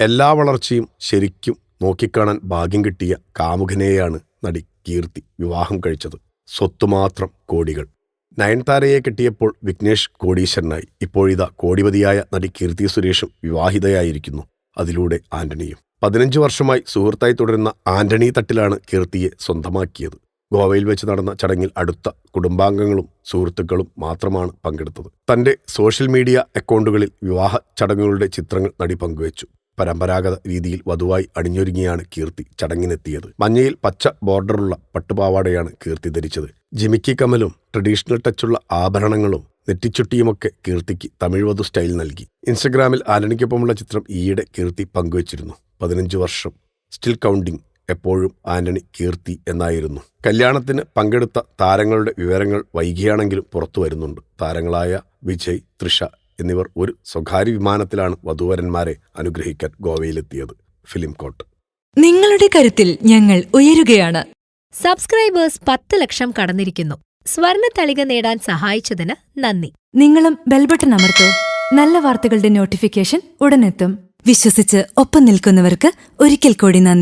എല്ലാ വളർച്ചയും ശരിക്കും നോക്കിക്കാണാൻ ഭാഗ്യം കിട്ടിയ കാമുകനെയാണ് നടി കീർത്തി വിവാഹം കഴിച്ചത്. സ്വത്തുമാത്രം കോടികൾ. നയൻതാരയെ കിട്ടിയപ്പോൾ വിഘ്നേഷ് കോടീശ്വരനായി. ഇപ്പോഴിതാ കോടിപതിയായ നടി കീർത്തി സുരേഷും വിവാഹിതയായിരിക്കുന്നു. അതിലൂടെ ആന്റണിയും. പതിനഞ്ച് വർഷമായി സുഹൃത്തായി തുടരുന്ന ആന്റണി തട്ടിലാണ് കീർത്തിയെ സ്വന്തമാക്കിയത്. ഗോവയിൽ വെച്ച് നടന്ന ചടങ്ങിൽ അടുത്ത കുടുംബാംഗങ്ങളും സുഹൃത്തുക്കളും മാത്രമാണ് പങ്കെടുത്തത്. തന്റെ സോഷ്യൽ മീഡിയ അക്കൗണ്ടുകളിൽ വിവാഹ ചടങ്ങുകളുടെ ചിത്രങ്ങൾ നടി പങ്കുവച്ചു. പരമ്പരാഗത രീതിയിൽ വധുവായി അണിഞ്ഞൊരുങ്ങിയാണ് കീർത്തി ചടങ്ങിനെത്തിയത്. മഞ്ഞയിൽ പച്ച ബോർഡറുള്ള പട്ടുപാവാടയാണ് കീർത്തി ധരിച്ചത്. ജിമിക്കി കമലും ട്രഡീഷണൽ ടച്ചുള്ള ആഭരണങ്ങളും നെറ്റിച്ചുട്ടിയുമൊക്കെ കീർത്തിക്ക് തമിഴ് വധു സ്റ്റൈൽ നൽകി. ഇൻസ്റ്റഗ്രാമിൽ ആലണിക്കൊപ്പമുള്ള ചിത്രം ഈയിടെ കീർത്തി പങ്കുവച്ചിരുന്നു. പതിനഞ്ച് വർഷം. സ്റ്റിൽ കൗണ്ടിംഗ് എപ്പോഴും ആന്റണി കീർത്തി എന്നായിരുന്നു. കല്യാണത്തിന് പങ്കെടുത്ത താരങ്ങളുടെ വിവരങ്ങൾ വൈകിയാണെങ്കിലും പുറത്തു വരുന്നുണ്ട്. താരങ്ങളായ വിജയ് തൃഷ എന്നിവർ ഒരു സ്വകാര്യ വിമാനത്തിലാണ് വധൂവരന്മാരെ അനുഗ്രഹിക്കാൻ ഗോവയിലെത്തിയത്. Film coat. നിങ്ങളുടെ കരുത്തിൽ ഞങ്ങൾ ഉയരുകയാണ്. സബ്സ്ക്രൈബേഴ്സ് പത്ത് ലക്ഷം കടന്നിരിക്കുന്നു. സ്വർണ തളിക നേടാൻ സഹായിച്ചതിന് നന്ദി. നിങ്ങളും ബെൽബട്ടൺ അമർത്തോ. നല്ല വാർത്തകളുടെ നോട്ടിഫിക്കേഷൻ ഉടനെത്തും. വിശ്വസിച്ച് ഒപ്പം നിൽക്കുന്നവർക്ക് ഒരിക്കൽ കൂടി നന്ദി.